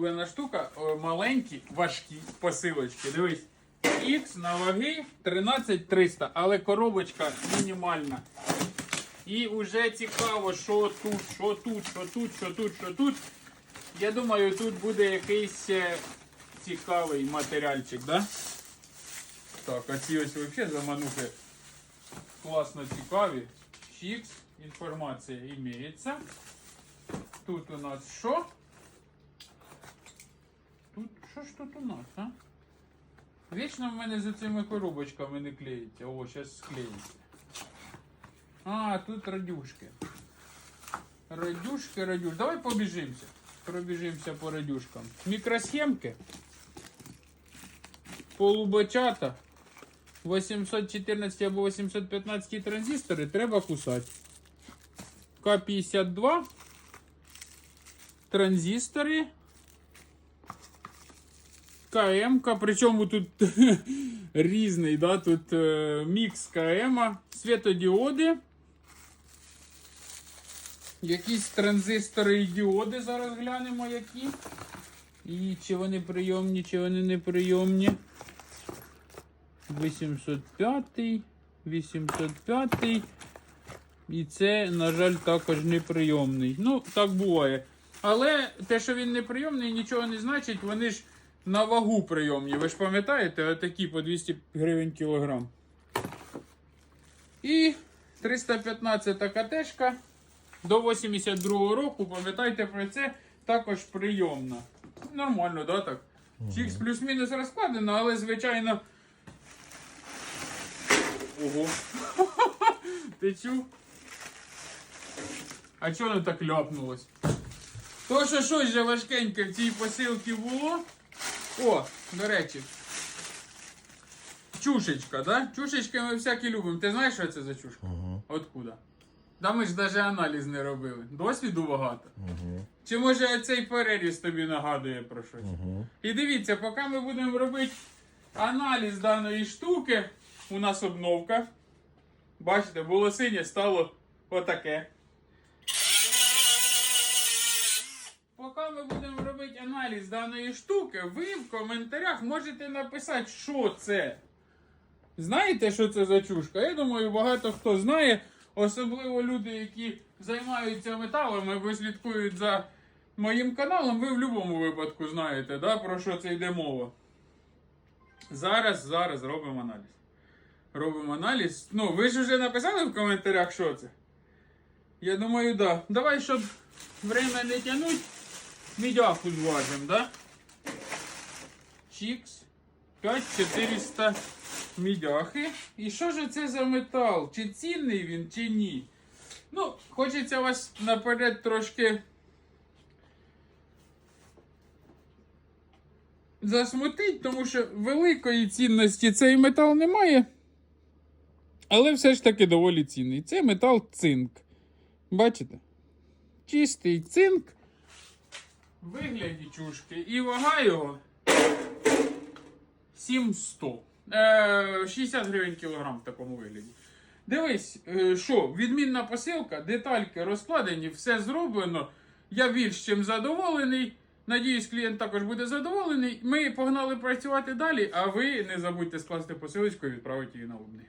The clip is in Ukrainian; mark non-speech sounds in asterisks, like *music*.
улюблена штука. Маленькі, важкі посилочки. Дивись. X на ваги 13300, але коробочка мінімальна. І вже цікаво, що тут, що тут, що тут, що тут, що тут. Я думаю, тут буде якийсь е, цікавий матеріальчик, да? Так, а ці ось взагалі заманухи класно цікаві. Чікс, інформація імеється. Тут у нас що? Тут що ж тут у нас, а? Вічно в мене за цими коробочками не клеїться. О, зараз склеїться. А, тут радюшки. Радюшки, радюшки. Давай побіжимося. Пробіжимося по радюшкам. Мікросхемки. Полубачата. 814 або 815 транзистори треба кусати. К52. Транзистори. КМ, причому тут *laughs* різний, да? тут е, мікс КМ, світодіоди. Якісь транзистори і діоди зараз глянемо які. І чи вони прийомні, чи вони не прийомні. 805, 805. І це, на жаль, також неприйомний. Ну, так буває. Але те, що він неприйомний, нічого не значить, вони ж на вагу прийомні. Ви ж пам'ятаєте, отакі по 200 гривень кілограм. І 315 КТшка до 82 року, пам'ятайте про це, також прийомна. Нормально, да, так? Чікс плюс-мінус розкладено, але звичайно. Ого. *laughs* Ти чув? А чого воно так ляпнулось? То, що щось же важкеньке в цій посилці було. О, до речі. Чушечка, да? Чушечки ми всякі любимо. Ти знаєш, що це за чушка? Угу. Откуда? Да ми ж навіть аналіз не робили. Досвіду багато. Угу. Чи може цей переріз тобі нагадує про щось? Угу. І дивіться, поки ми будемо робити аналіз даної штуки, у нас обновка. Бачите, було синє, стало отаке. Поки ми будемо аналіз даної штуки, ви в коментарях можете написати, що це. Знаєте, що це за чушка? Я думаю, багато хто знає, особливо люди, які займаються металами або слідкують за моїм каналом, ви в будь-якому випадку знаєте, да, про що це йде мова. Зараз, зараз робимо аналіз. Робимо аналіз. Ну, ви ж вже написали в коментарях, що це? Я думаю, да. Давай, щоб время не тянуть, мідяху зважимо, да? Чікс. 5400 мідяхи. І що ж це за метал? Чи цінний він, чи ні? Ну, хочеться вас наперед трошки засмутить, тому що великої цінності цей метал не має. Але все ж таки доволі цінний. Це метал цинк. Бачите? Чистий цинк. Вигляді чушки. І вага його 7100. Е, 60 гривень кілограм в такому вигляді. Дивись, е, що, відмінна посилка, детальки розкладені, все зроблено. Я більш чим задоволений. Надіюсь, клієнт також буде задоволений. Ми погнали працювати далі, а ви не забудьте скласти посилочку і відправити її на обмін.